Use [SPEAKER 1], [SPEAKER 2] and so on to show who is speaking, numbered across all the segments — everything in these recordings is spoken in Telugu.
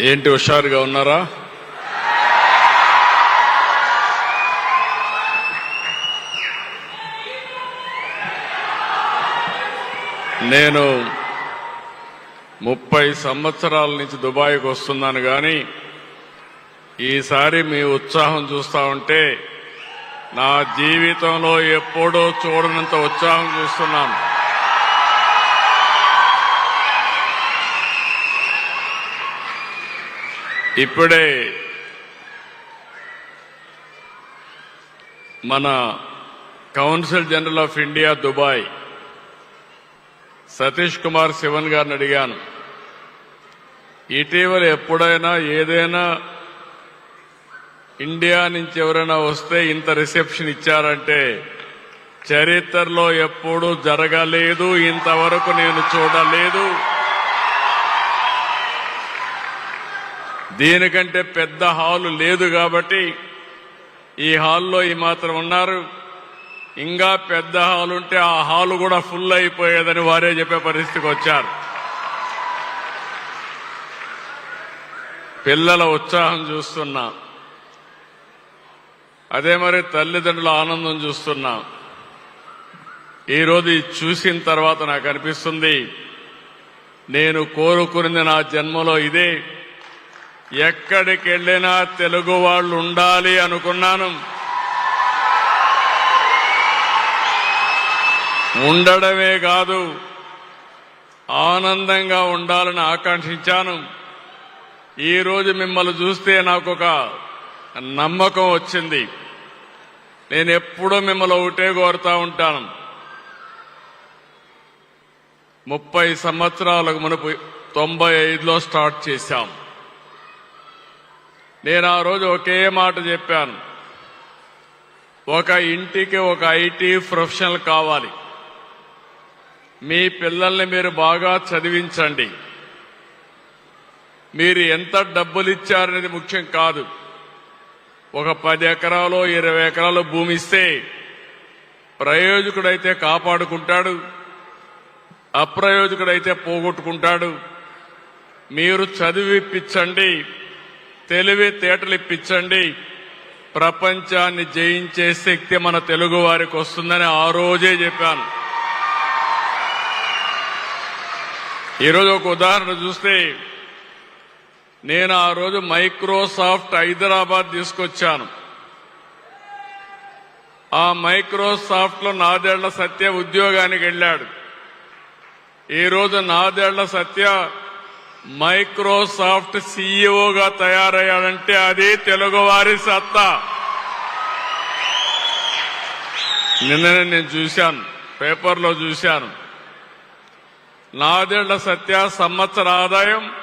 [SPEAKER 1] ఏంటి హుషారుగా ఉన్నారా? నేను ముప్పై సంవత్సరాల నుంచి దుబాయ్కి వస్తున్నాను కానీ ఈసారి మీ ఉత్సాహం చూస్తా ఉంటే నా జీవితంలో ఎప్పుడూ చూడనంత ఉత్సాహం చూస్తున్నాను. ఇప్పుడే మన council general of India Dubai Satish Kumar Sivan గారిని అడిగాను. ఇటీవల ఎప్పుడైనా ఏదైనా ఇండియా నుంచి ఎవరైనా వస్తే ఇంత రిసెప్షన్ ఇచ్చారంటే చరిత్రలో ఎప్పుడూ జరగలేదు ఇంతవరకు నేను చూడలేదు. దీనికంటే పెద్ద హాలు లేదు కాబట్టి ఈ హాల్లో ఈ మాత్రం ఉన్నారు. ఇంకా పెద్ద హాల్ ఉంటే ఆ హాలు కూడా ఫుల్ అయిపోయేదని వారే చెప్పే పరిస్థితికి వచ్చారు. పిల్లల ఉత్సాహం చూస్తున్నాం. అదే మరి తల్లిదండ్రుల ఆనందం చూస్తున్నాం. ఈరోజు చూసిన తర్వాత నాకు అనిపిస్తుంది నేను కోరుకున్నది నా జన్మలో ఇదే. ఎక్కడికి వెళ్ళినా తెలుగు వాళ్ళు ఉండాలి అనుకున్నాను. ఉండడమే కాదు ఆనందంగా ఉండాలని ఆకాంక్షించాను. ఈరోజు మిమ్మల్ని చూస్తే నాకు ఒక నమ్మకం వచ్చింది. నేను ఎప్పుడూ మిమ్మల్ని ఒకటే కోరుతా ఉంటాను. ముప్పై సంవత్సరాలకు మునుపు తొంభై ఐదులో స్టార్ట్ చేశాం. నేను ఆ రోజు ఒకే మాట చెప్పాను. ఒక ఇంటికి ఒక ఐటీ ప్రొఫెషనల్ కావాలి. మీ పిల్లల్ని మీరు బాగా చదివించండి. మీరు ఎంత డబ్బులు ఇచ్చారనేది ముఖ్యం కాదు. ఒక పది ఎకరాలు ఇరవై ఎకరాలు భూమి ఇస్తే ప్రయోజకుడైతే కాపాడుకుంటాడు. అప్రయోజకుడైతే పోగొట్టుకుంటాడు. మీరు చదివిప్పించండి తెలివి తేటలు ఇప్పించండి. ప్రపంచాన్ని జయించే శక్తి మన తెలుగు వారికి వస్తుందని ఆ రోజే చెప్పాను. ఈరోజు ఒక ఉదాహరణ చూస్తే నేను ఆ రోజు మైక్రోసాఫ్ట్ హైదరాబాద్ తీసుకొచ్చాను. ఆ మైక్రోసాఫ్ట్లో నాదేళ్ళ సత్య ఉద్యోగానికి వెళ్ళాడు. ఈరోజు నాదేళ్ళ సత్య మైక్రోసాఫ్ట్ సీఈఓగా తయారయ్యాడంటే అది తెలుగువారి సత్తా. నిన్ననే నేను చూశాను పేపర్లో చూశాను. నాదేళ్ళ సత్య సంవత్సర ఆదాయం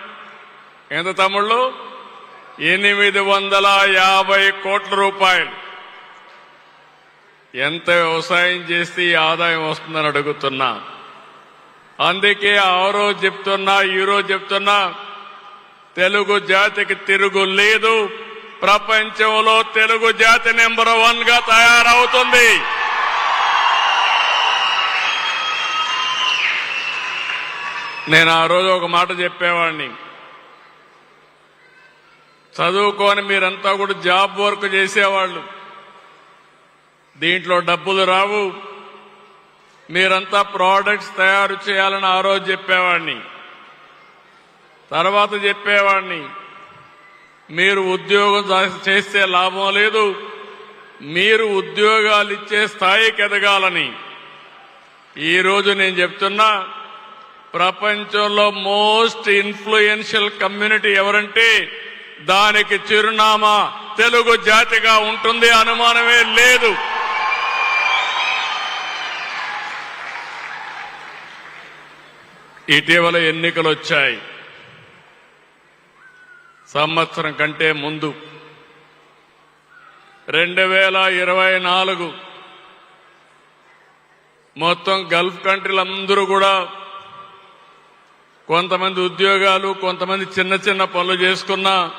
[SPEAKER 1] ఎంత తమ్ముళ్ళు? ఎనిమిది వందల యాభై కోట్ల రూపాయలు. ఎంత వ్యవసాయం చేస్తే ఈ ఆదాయం వస్తుందని అడుగుతున్నా. అందుకే ఆ రోజు చెప్తున్నా ఈ రోజు చెప్తున్నా తెలుగు జాతికి తిరుగు లేదు. ప్రపంచంలో తెలుగు జాతి నెంబర్ వన్గా తయారవుతుంది. నేను ఆ రోజు ఒక మాట చెప్పేవాడిని. చదువుకొని మీరంతా కూడా జాబ్ వర్క్ చేసేవాళ్ళు. దీంట్లో డబ్బులు రావు. మీరంతా ప్రోడక్ట్స్ తయారు చేయాలని ఆ రోజు చెప్పేవాడిని. తర్వాత చెప్పేవాడిని మీరు ఉద్యోగం చేస్తే లాభం లేదు మీరు ఉద్యోగాలు ఇచ్చే స్థాయికి ఎదగాలని. ఈరోజు నేను చెప్తున్నా ప్రపంచంలో మోస్ట్ ఇన్ఫ్లుయెన్షియల్ కమ్యూనిటీ ఎవరంటే దానికి చిరునామా తెలుగు జాతిగా ఉంటుంది అనుమానమే లేదు. ఇటీవల ఎన్నికలు వచ్చాయి సంవత్సరం కంటే ముందు. రెండు వేల ఇరవై నాలుగు. మొత్తం గల్ఫ్ కంట్రీలందరూ కూడా కొంతమంది ఉద్యోగాలు కొంతమంది చిన్న చిన్న పనులు చేసుకున్న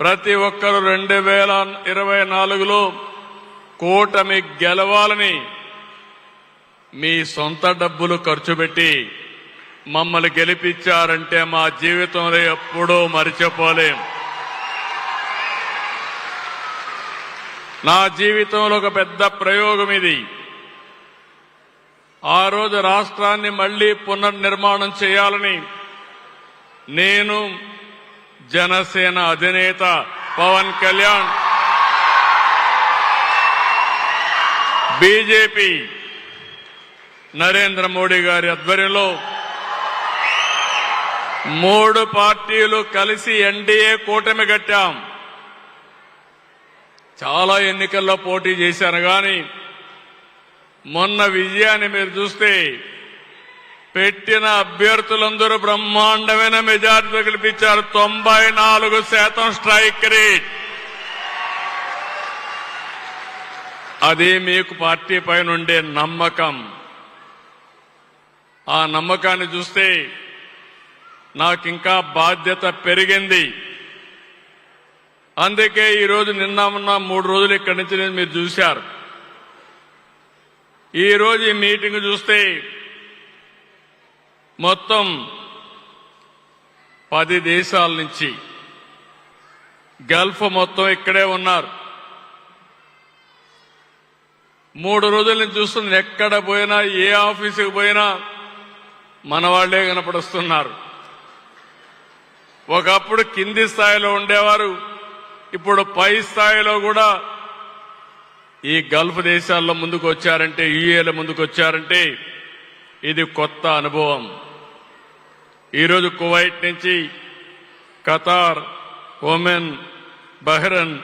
[SPEAKER 1] ప్రతి ఒక్కరు రెండు వేల ఇరవై నాలుగులో కూటమి గెలవాలని మీ సొంత డబ్బులు ఖర్చు పెట్టి మమ్మల్ని గెలిపించారంటే మా జీవితంలో ఎప్పుడూ మరిచిపోలేం. నా జీవితంలో ఒక పెద్ద ప్రయోగం ఇది. ఆ రోజు రాష్ట్రాన్ని మళ్ళీ పునర్నిర్మాణం చేయాలని నేను జనసేన అధినేత పవన్ కళ్యాణ్ బీజేపీ నరేంద్ర మోడీ గారి ఆధ్వర్యంలో మూడు పార్టీలు కలిసి ఎన్డీఏ కూటమి కట్టాం. చాలా ఎన్నికల్లో పోటీ చేశాను కానీ మొన్న విజయాన్ని మీరు చూస్తే పెట్టిన అభ్యర్థులందరూ బ్రహ్మాండమైన మెజార్టీ గెలిపించారు. తొంభై నాలుగు శాతం స్ట్రైక్ రేట్. అది మీకు పార్టీ పైన ఉండే నమ్మకం. ఆ నమ్మకాన్ని చూస్తే నాకింకా బాధ్యత పెరిగింది. అందుకే ఈరోజు నిన్న ఉన్న మూడు రోజులు ఇక్కడి నుంచి నేను మీరు చూశారు. ఈరోజు ఈ మీటింగ్ చూస్తే మొత్తం పది దేశాల నుంచి గల్ఫ్ మొత్తం ఇక్కడే ఉన్నారు. మూడు రోజుల నుంచి చూస్తుంది ఎక్కడ పోయినా ఏ ఆఫీసుకు పోయినా మన వాళ్ళే కనపడుస్తున్నారు. ఒకప్పుడు కింది స్థాయిలో ఉండేవారు ఇప్పుడు పై స్థాయిలో కూడా ఈ గల్ఫ్ దేశాల్లో ముందుకు వచ్చారంటే యుఏల ముందుకు వచ్చారంటే ఇది కొత్త అనుభవం. ఈరోజు కువైట్ నుంచి Qatar Oman Bahrain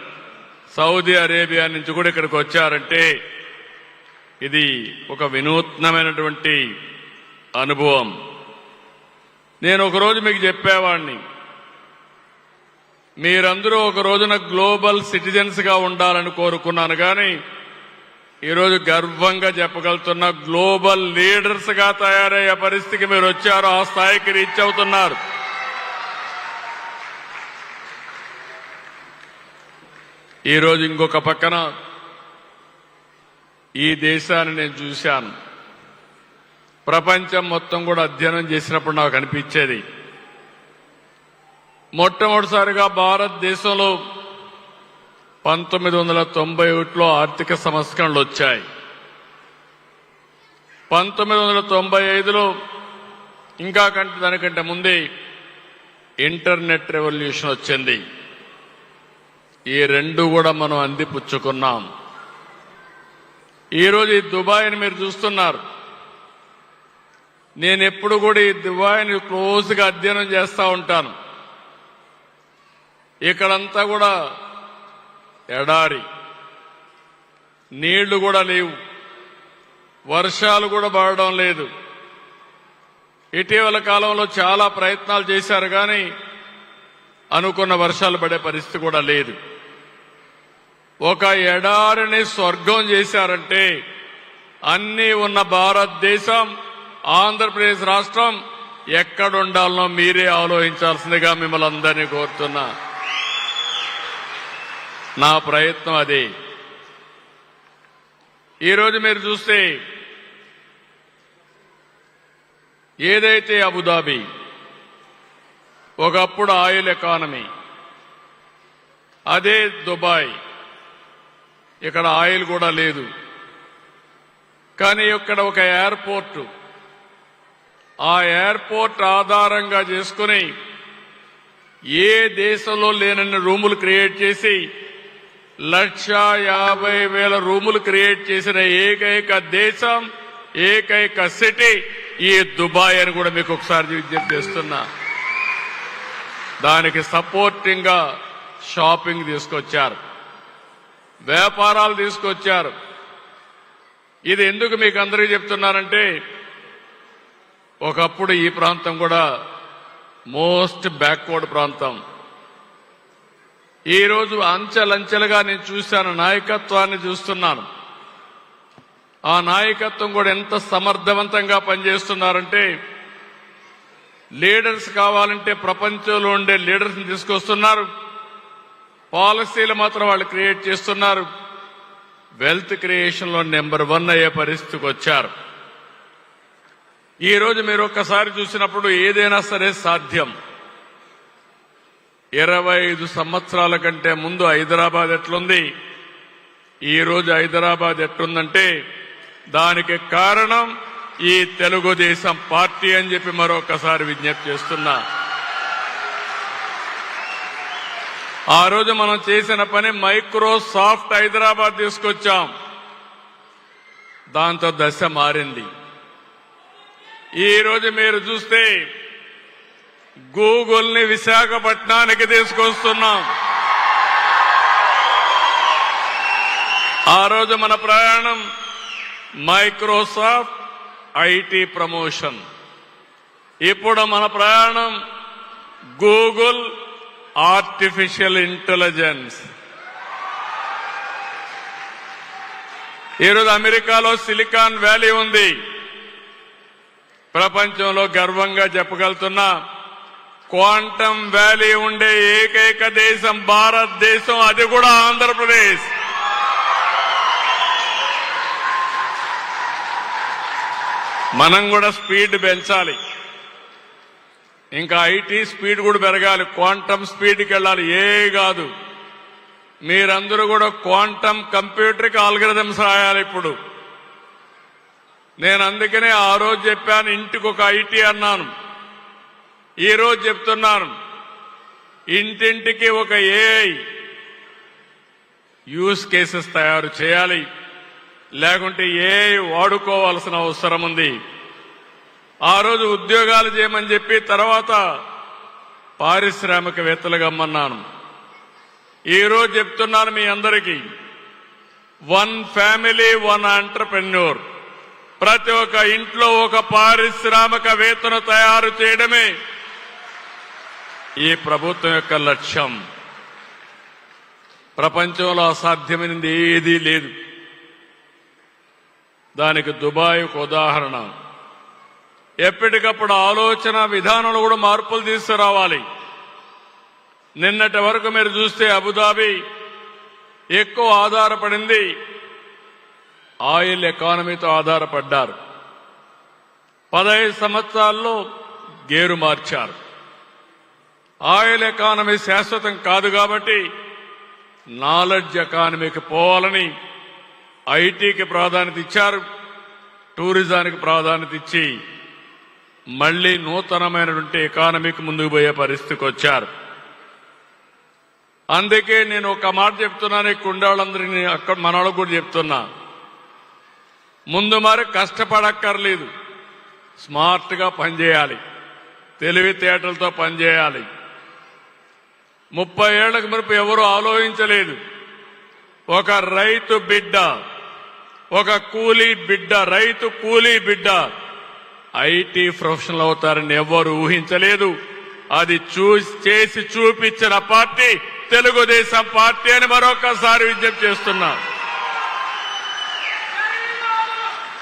[SPEAKER 1] Saudi Arabia నుంచి కూడా ఇక్కడికి వచ్చారంటే ఇది ఒక వినూత్నమైనటువంటి అనుభవం. నేను ఒకరోజు మీకు చెప్పేవాడిని మీరందరూ ఒక రోజున గ్లోబల్ సిటిజన్స్గా ఉండాలని కోరుకున్నాను కానీ ఈరోజు గర్వంగా చెప్పగలుగుతున్న గ్లోబల్ లీడర్స్గా తయారయ్యే పరిస్థితికి మీరు వచ్చారు ఆ స్థాయికి రీచ్ అవుతున్నారు. ఈరోజు ఇంకొక పక్కన ఈ దేశాన్ని నేను చూశాను. ప్రపంచం మొత్తం కూడా అధ్యయనం చేసినప్పుడు నాకు అనిపించేది. మొట్టమొదటిసారిగా భారతదేశంలో పంతొమ్మిది వందల తొంభై ఒకటిలో ఆర్థిక సంస్కరణలు వచ్చాయి. పంతొమ్మిది వందల తొంభై ఐదులో ఇంకా కంటే దానికంటే ముందే ఇంటర్నెట్ రెవల్యూషన్ వచ్చింది. ఈ రెండు కూడా మనం అందిపుచ్చుకున్నాం. ఈరోజు ఈ దుబాయ్ని మీరు చూస్తున్నారు. నేను ఎప్పుడు కూడా ఈ దివాయిని క్లోజ్గా అధ్యయనం చేస్తూ ఉంటాను. ఇక్కడంతా కూడా ఎడారి. నీళ్ళు కూడా లేవు. వర్షాలు కూడా పడడం లేదు. ఇటీవల కాలంలో చాలా ప్రయత్నాలు చేశారు కానీ అనుకున్న వర్షాలు పడే పరిస్థితి కూడా లేదు. ఒక ఎడారిని స్వర్గం చేశారంటే అన్నీ ఉన్న భారతదేశం ఆంధ్రప్రదేశ్ రాష్ట్రం ఎక్కడుండాలనో మీరే ఆలోచించాల్సిందిగా మిమ్మల్ని అందరినీ కోరుతున్నా. నా ప్రయత్నం అదే. ఈరోజు మీరు చూస్తే ఏదైతే అబుదాబి ఒకప్పుడు ఆయిల్ ఎకానమీ అదే దుబాయ్ ఇక్కడ ఆయిల్ కూడా లేదు. కానీ ఇక్కడ ఒక ఎయిర్పోర్టు ఆ ఎయిర్పోర్ట్ ఆధారంగా చేసుకుని ఏ దేశంలో లేనన్ని రూములు క్రియేట్ చేసి లక్ష యాభై వేల రూములు క్రియేట్ చేసిన ఏకైక దేశం ఏకైక సిటీ ఈ దుబాయ్ అని కూడా మీకు ఒకసారి విజ్ఞప్తి చేస్తున్నా. దానికి సపోర్టింగ్గా షాపింగ్ తీసుకొచ్చారు. వ్యాపారాలు తీసుకొచ్చారు. ఇది ఎందుకు మీకు అందరికీ చెప్తున్నారంటే ఒకప్పుడు ఈ ప్రాంతం కూడా మోస్ట్ బ్యాక్వర్డ్ ప్రాంతం. ఈరోజు అంచెలంచెలుగా నేను చూశాను నాయకత్వాన్ని చూస్తున్నాను. ఆ నాయకత్వం కూడా ఎంత సమర్థవంతంగా పనిచేస్తున్నారంటే లీడర్స్ కావాలంటే ప్రపంచంలో ఉండే లీడర్స్ని తీసుకొస్తున్నారు. పాలసీలు మాత్రం వాళ్ళు క్రియేట్ చేస్తున్నారు. వెల్త్ క్రియేషన్లో నెంబర్ వన్ అయ్యే పరిస్థితికి వచ్చారు. ఈ రోజు మీరు ఒక్కసారి చూసినప్పుడు ఏదైనా సరే సాధ్యం. ఇరవై ఐదు సంవత్సరాల కంటే ముందు హైదరాబాద్ ఎట్లుంది? ఈ రోజు హైదరాబాద్ ఎట్లుందంటే దానికి కారణం ఈ తెలుగుదేశం పార్టీ అని చెప్పి మరొకసారి విజ్ఞప్తి చేస్తున్నా. ఆ రోజు మనం చేసిన పని మైక్రోసాఫ్ట్ హైదరాబాద్ తీసుకొచ్చాం. దాంతో దశ మారింది. ఈరోజు మీరు చూస్తే గూగుల్ని విశాఖపట్నానికి తీసుకొస్తున్నాం. ఆ రోజు మన ప్రయాణం మైక్రోసాఫ్ట్ ఐటీ ప్రమోషన్. ఇప్పుడు మన ప్రయాణం గూగుల్ ఆర్టిఫిషియల్ ఇంటెలిజెన్స్. ఈరోజు అమెరికాలో సిలికాన్ వ్యాలీ ఉంది. ప్రపంచంలో గర్వంగా చెప్పగలుగుతున్నా క్వాంటమ్ వ్యాలీ ఉండే ఏకైక దేశం భారతదేశం అది కూడా ఆంధ్రప్రదేశ్. మనం కూడా స్పీడ్ పెంచాలి. ఇంకా ఐటీ స్పీడ్ కూడా పెరగాలి క్వాంటమ్ స్పీడ్కి వెళ్ళాలి ఏ కాదు. మీరందరూ కూడా క్వాంటమ్ కంప్యూటర్కి ఆల్గరిథమ్స్ రాయాలి ఇప్పుడు. నేను అందుకనే ఆ రోజు చెప్పాను ఇంటికి ఒక ఐటీ అన్నాను. ఈ రోజు చెప్తున్నాను ఇంటింటికి ఒక ఏఐ యూస్ కేసెస్ తయారు చేయాలి. లేకుంటే ఏఐ వాడుకోవాల్సిన అవసరం ఉంది. ఆ రోజు ఉద్యోగాలు చేయమని చెప్పి తర్వాత పారిశ్రామికవేత్తలుగా అమ్మన్నాను. ఈ రోజు చెప్తున్నాను మీ అందరికీ వన్ ఫ్యామిలీ వన్ ఆంటర్ప్రెన్యూర్ ప్రతి ఒక్క ఇంట్లో ఒక పారిశ్రామికవేత్తను తయారు చేయడమే ఈ ప్రభుత్వం యొక్క లక్ష్యం. ప్రపంచంలో అసాధ్యమైనది ఏదీ లేదు. దానికి దుబాయ్ ఒక ఉదాహరణ. ఎప్పటికప్పుడు ఆలోచన విధానంలో కూడా మార్పులు తీసుకురావాలి. నిన్నటి వరకు మీరు చూస్తే అబుదాబి ఎక్కువ ఆధారపడింది. ఆయిల్ ఎకానమీతో ఆధారపడ్డారు. పదహైదు సంవత్సరాల్లో గేరు మార్చారు. ఆయిల్ ఎకానమీ శాశ్వతం కాదు కాబట్టి నాలెడ్జ్ ఎకానమీకి పోవాలని ఐటీకి ప్రాధాన్యత ఇచ్చారు. టూరిజానికి ప్రాధాన్యత ఇచ్చి మళ్ళీ నూతనమైనటువంటి ఎకానమీకి ముందుకు పోయే పరిస్థితికి వచ్చారు. అందుకే నేను ఒక మాట చెప్తున్నాను ఇక్కడ ఉండేవాళ్ళందరినీ అక్కడ మనవాళ్ళకు కూడా చెప్తున్నా. ముందు మరి కష్టపడక్కర్లేదు. స్మార్ట్గా పనిచేయాలి. తెలివితేటలతో పనిచేయాలి. ముప్పై ఏళ్ళకు మురుపు ఎవరు ఆలోచించలేదు. ఒక రైతు బిడ్డ ఒక కూలీ బిడ్డ రైతు కూలీ బిడ్డ ఐటీ ప్రొఫెషనల్ అవుతారని ఎవరు ఊహించలేదు. అది చూసి చేసి చూపించిన పార్టీ తెలుగుదేశం పార్టీ అని మరొకసారి విజ్ఞప్తి చేస్తున్నా.